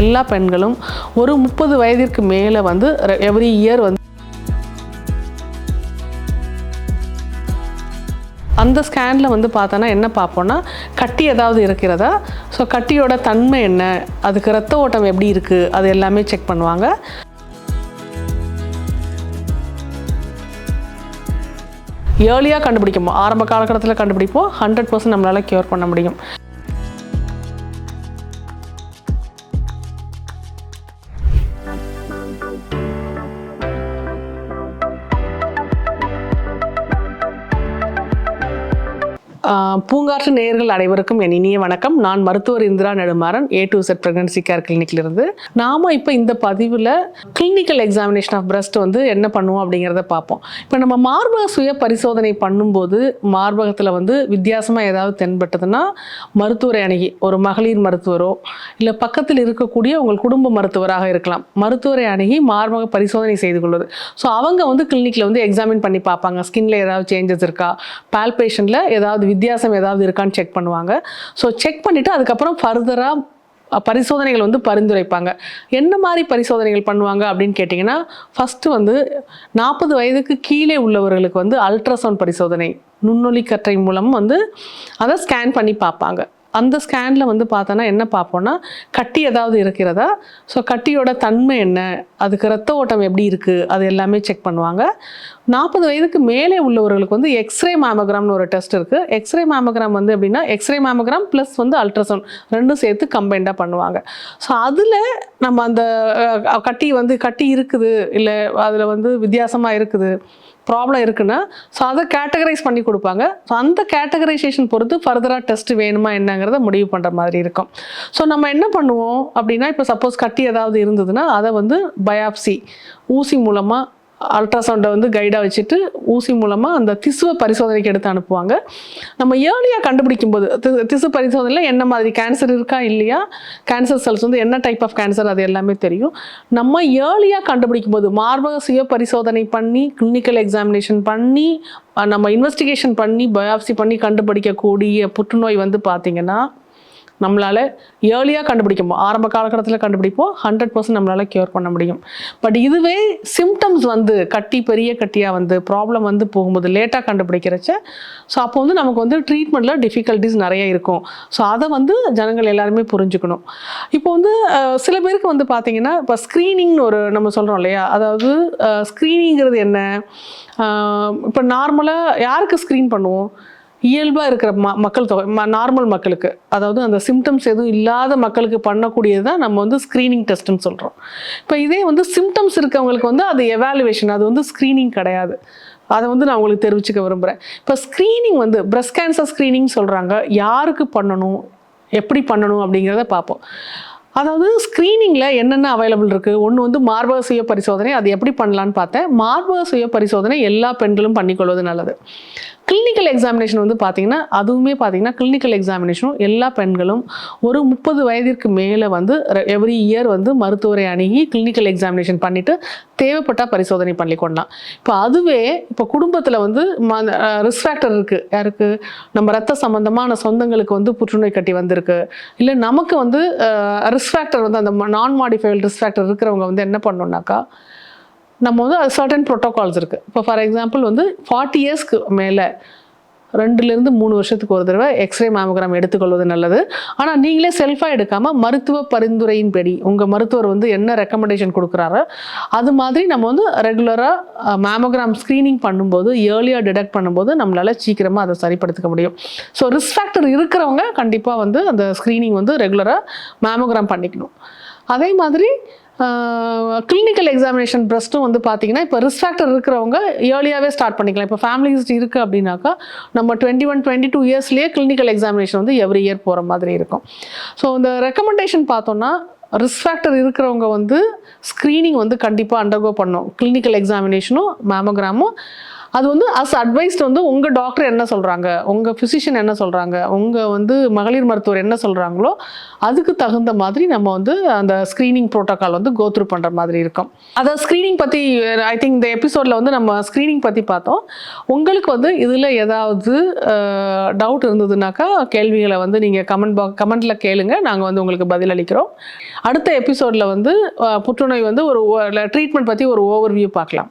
எல்லா பெண்களும் ஒரு முப்பது வயதிற்கு மேலே வந்து எவ்ரி இயர் வந்து அந்த ஸ்கேனில் வந்து பார்த்தோன்னா என்ன பார்ப்போம்னா கட்டி ஏதாவது இருக்கிறதா? ஸோ கட்டியோட தன்மை என்ன? அதுக்கு ரத்த ஓட்டம் எப்படி இருக்குது அது எல்லாமே செக் பண்ணுவாங்க. ஏர்லியாக கண்டுபிடிக்கும்? ஆரம்ப காலகட்டத்தில் கண்டுபிடிப்போம். ஹண்ட்ரட் பர்சன்ட் நம்மளால் க்யூர் பண்ண முடியும். பூங்காற்று நேயர்கள் அனைவருக்கும் என் இனிய வணக்கம். நான் மருத்துவர் Indira Nedumaran A to Z pregnancy care கிளினிக்லேருந்து நாம இப்போ இந்த பதிவில் கிளினிக்கல் எக்ஸாமினேஷன் ஆஃப் பிரஸ்ட் வந்து என்ன பண்ணுவோம் அப்படிங்கிறத பார்ப்போம். இப்போ நம்ம மார்பக சுய பரிசோதனை பண்ணும்போது மார்பகத்தில் வந்து வித்தியாசமாக ஏதாவது தென்பட்டதுன்னா மருத்துவரை அணுகி ஒரு மகளிர் மருத்துவரோ இல்லை பக்கத்தில் இருக்கக்கூடிய உங்கள் குடும்ப மருத்துவராக இருக்கலாம். மருத்துவரை அணுகி மார்பக பரிசோதனை செய்து கொள்வது. ஸோ அவங்க வந்து கிளினிக்கில் வந்து எக்ஸாமின் பண்ணி பார்ப்பாங்க. ஸ்கின்ல ஏதாவது சேஞ்சஸ் இருக்கா? பால்பேஷனில் ஏதாவது வித்தியாசம் ஏதாவது இருக்கான்னு செக் பண்ணுவாங்க. ஸோ செக் பண்ணிவிட்டு அதுக்கப்புறம் ஃபர்தராக பரிசோதனைகள் வந்து பரிந்துரைப்பாங்க. என்ன மாதிரி பரிசோதனைகள் பண்ணுவாங்க அப்படின்னு கேட்டிங்கன்னா ஃபஸ்ட்டு வந்து நாற்பது வயதுக்கு கீழே உள்ளவர்களுக்கு வந்து அல்ட்ராசவுண்ட் பரிசோதனை நுண்ணொலி கற்றை மூலம் வந்து அதை ஸ்கேன் பண்ணி பார்ப்பாங்க. அந்த ஸ்கேனில் வந்து பார்த்தோன்னா என்ன பார்ப்போம்னா கட்டி ஏதாவது இருக்கிறதா? ஸோ கட்டியோட தன்மை என்ன? அதுக்கு ரத்த ஓட்டம் எப்படி இருக்குது அது எல்லாமே செக் பண்ணுவாங்க. நாற்பது வயதுக்கு மேலே உள்ளவர்களுக்கு வந்து எக்ஸ்ரே மேமோகிராம்னு ஒரு டெஸ்ட் இருக்குது எக்ஸ்ரே மேமோகிராம் வந்து எப்படின்னா எக்ஸ்ரே மேமோகிராம் ப்ளஸ் வந்து அல்ட்ராசவுண்ட் ரெண்டும் சேர்த்து கம்பைண்டாக பண்ணுவாங்க. ஸோ அதில் நம்ம அந்த கட்டி வந்து கட்டி இருக்குது இல்லை அதில் வந்து வித்தியாசமாக இருக்குது ப்ராப்ளம் இருக்குன்னா ஸோ அதை கேட்டகரைஸ் பண்ணி கொடுப்பாங்க. ஸோ அந்த கேட்டகரைசேஷன் பொறுத்து ஃபர்தராக டெஸ்ட் வேணுமா என்னங்கிறத முடிவு பண்ணுற மாதிரி இருக்கும். ஸோ நம்ம என்ன பண்ணுவோம் அப்படின்னா இப்போ சப்போஸ் கட்டி ஏதாவது இருந்ததுன்னா அதை வந்து பயாப்சி ஊசி மூலமாக அல்ட்ராசவுண்டை வந்து கைடாக வச்சுட்டு ஊசி மூலமாக அந்த திசுவை பரிசோதனைக்கு எடுத்து அனுப்புவாங்க. நம்ம ஏர்லியாக கண்டுபிடிக்கும் போது தி- திசு பரிசோதனையில் என்ன மாதிரி கேன்சர் இருக்கா இல்லையா? கேன்சர் செல்ஸ் வந்து என்ன டைப் ஆஃப் கேன்சர் அது எல்லாமே தெரியும். நம்ம ஏர்லியாக கண்டுபிடிக்கும் போது மார்பக சுய பரிசோதனை பண்ணி கிளினிக்கல் எக்ஸாமினேஷன் பண்ணி நம்ம இன்வெஸ்டிகேஷன் பண்ணி பயாப்சி பண்ணி கண்டுபிடிக்கக்கூடிய புற்றுநோய் வந்து பார்த்திங்கன்னா நம்மளால் ஏர்லியாக கண்டுபிடிக்கும் ஆரம்ப காலகட்டத்தில் கண்டுபிடிப்போம். ஹண்ட்ரட் பர்சன்ட் நம்மளால் க்யூர் பண்ண முடியும். பட் இதுவே சிம்டம்ஸ் வந்து கட்டி பெரிய கட்டியாக வந்து ப்ராப்ளம் வந்து போகும்போது லேட்டாக கண்டுபிடிக்கிறச்ச ஸோ அப்போ வந்து நமக்கு வந்து ட்ரீட்மெண்ட்டில் டிஃபிகல்ட்டிஸ் நிறைய இருக்கும். ஸோ அதை வந்து ஜனங்கள் எல்லாருமே புரிஞ்சுக்கணும். இப்போ வந்து சில பேருக்கு வந்து பார்த்தீங்கன்னா இப்போ ஸ்க்ரீனிங்னு ஒரு நம்ம சொல்கிறோம் இல்லையா? அதாவது ஸ்க்ரீனிங்கிறது என்ன? இப்போ நார்மலாக யாருக்கு ஸ்க்ரீன் பண்ணுவோம்? இயல்பாக இருக்கிற ம மக்கள் தொகை ம நார்மல் மக்களுக்கு. அதாவது அந்த சிம்டம்ஸ் எதுவும் இல்லாத மக்களுக்கு பண்ணக்கூடியது தான் நம்ம வந்து ஸ்க்ரீனிங் டெஸ்ட்டுன்னு சொல்கிறோம் இப்போ இதே வந்து சிம்டம்ஸ் இருக்கவங்களுக்கு வந்து அது எவாலுவேஷன் அது வந்து ஸ்க்ரீனிங் கிடையாது. அதை வந்து நான் உங்களுக்கு தெரிவிச்சுக்க விரும்புகிறேன் இப்போ ஸ்க்ரீனிங் வந்து பிரஸ்ட் கேன்சர் ஸ்க்ரீனிங் சொல்கிறாங்க யாருக்கு பண்ணணும்? எப்படி பண்ணணும் அப்படிங்கிறத பார்ப்போம். அதாவது ஸ்க்ரீனிங்கில் என்னென்ன அவைலபிள் இருக்குது ஒன்று வந்து மார்பக சுய பரிசோதனை அது எப்படி பண்ணலான்னு பார்த்தேன். மார்பக சுய பரிசோதனை எல்லா பெண்களும் பண்ணிக்கொள்வது நல்லது. கிளினிக்கல் எக்ஸாமினேஷன் வந்து பார்த்தீங்கன்னா அதுவுமே பார்த்தீங்கன்னா கிளினிக்கல் எக்ஸாமினேஷனும் எல்லா பெண்களும் ஒரு முப்பது வயதிற்கு மேலே வந்து எவ்ரி இயர் வந்து மருத்துவரை அணுகி கிளினிக்கல் எக்ஸாமினேஷன் பண்ணிவிட்டு தேவைப்பட்ட பரிசோதனை பண்ணிக்கொள்ளலாம் இப்போ அதுவே இப்போ குடும்பத்தில் வந்து ரிஸ்க் ஃபேக்டர் இருக்குது யாருக்கு? நம்ம ரத்த சம்பந்தமான சொந்தங்களுக்கு வந்து புற்றுநோய் கட்டி வந்திருக்கு. இல்லை நமக்கு வந்து ரிஸ்க் ஃபேக்டர் வந்து அந்த நான் மாடிஃபைல் ரிஸ்க் ஃபேக்டர் இருக்கிறவங்க வந்து என்ன பண்ணணும்னாக்கா நம்ம வந்து அது சர்டன் ப்ரோட்டோகால்ஸ் இருக்குது இப்போ ஃபார் எக்ஸாம்பிள் வந்து ஃபார்ட்டி இயர்ஸ்க்கு மேலே ரெண்டுலேருந்து மூணு வருஷத்துக்கு ஒரு தடவை எக்ஸ்ரே மேமோகிராம் எடுத்துக்கொள்வது நல்லது. ஆனால் நீங்களே செல்ஃபாக எடுக்காமல் மருத்துவ பரிந்துரையின்படி உங்கள் மருத்துவர் வந்து என்ன ரெக்கமெண்டேஷன் கொடுக்குறாரோ அது மாதிரி நம்ம வந்து ரெகுலராக மேமோகிராம் ஸ்க்ரீனிங் பண்ணும்போது ஏர்லியாக டிடெக்ட் பண்ணும்போது நம்மளால் சீக்கிரமாக அதை சரிப்படுத்திக்க முடியும். ஸோ ரிஸ்க் ஃபேக்டர் இருக்கிறவங்க கண்டிப்பாக வந்து அந்த ஸ்க்ரீனிங் வந்து ரெகுலராக மேமோகிராம் பண்ணிக்கணும். அதே மாதிரி கிளினிக்கல் எக்ஸாமினேஷன் ப்ரெஸ்ட்டும் வந்து பார்த்தீங்கன்னா இப்போ ரிஸ்க் ஃபேக்டர் இருக்கிறவங்க ஏர்லியாகவே ஸ்டார்ட் பண்ணிக்கலாம். இப்போ ஃபேமிலி ஹிஸ்ட்ரி இருக்குது அப்படின்னாக்கா நம்ம டுவெண்ட்டி ஒன் டுவெண்ட்டி டூ இயர்ஸ்லேயே கிளினிக்கல் எக்ஸாமினேஷன் வந்து எவ்ரி இயர் போகிற மாதிரி இருக்கும். ஸோ இந்த ரெக்கமெண்டேஷன் பார்த்தோன்னா ரிஸ்க் ஃபேக்டர் இருக்கிறவங்க வந்து ஸ்க்ரீனிங் வந்து கண்டிப்பாக அண்டர்கோ பண்ணும் கிளினிக்கல் எக்ஸாமினேஷனும் மேமோகிராமும் அது வந்து அஸ் அட்வைஸ்ட் வந்து உங்கள் டாக்டர் என்ன சொல்கிறாங்க உங்கள் ஃபிசிஷியன் என்ன சொல்கிறாங்க உங்கள் வந்து மகளிர் மருத்துவர் என்ன சொல்கிறாங்களோ அதுக்கு தகுந்த மாதிரி நம்ம வந்து அந்த ஸ்க்ரீனிங் ப்ரோட்டோக்கால் வந்து கோத்ரூ பண்ணுற மாதிரி இருக்கும். அதை ஸ்க்ரீனிங் பற்றி ஐ திங்க் இந்த எபிசோடில் வந்து நம்ம ஸ்க்ரீனிங் பற்றி பார்த்தோம். உங்களுக்கு வந்து இதில் ஏதாவது டவுட் இருந்ததுனாக்கா கேள்விகளை வந்து நீங்கள் கமெண்ட் பாக் கமெண்ட்டில் கேளுங்க. நாங்கள் வந்து உங்களுக்கு பதிலளிக்கிறோம் அடுத்த எபிசோடில் வந்து புற்றுநோய் வந்து ஒரு ட்ரீட்மெண்ட் பற்றி ஒரு ஓவர்வியூ பார்க்கலாம்.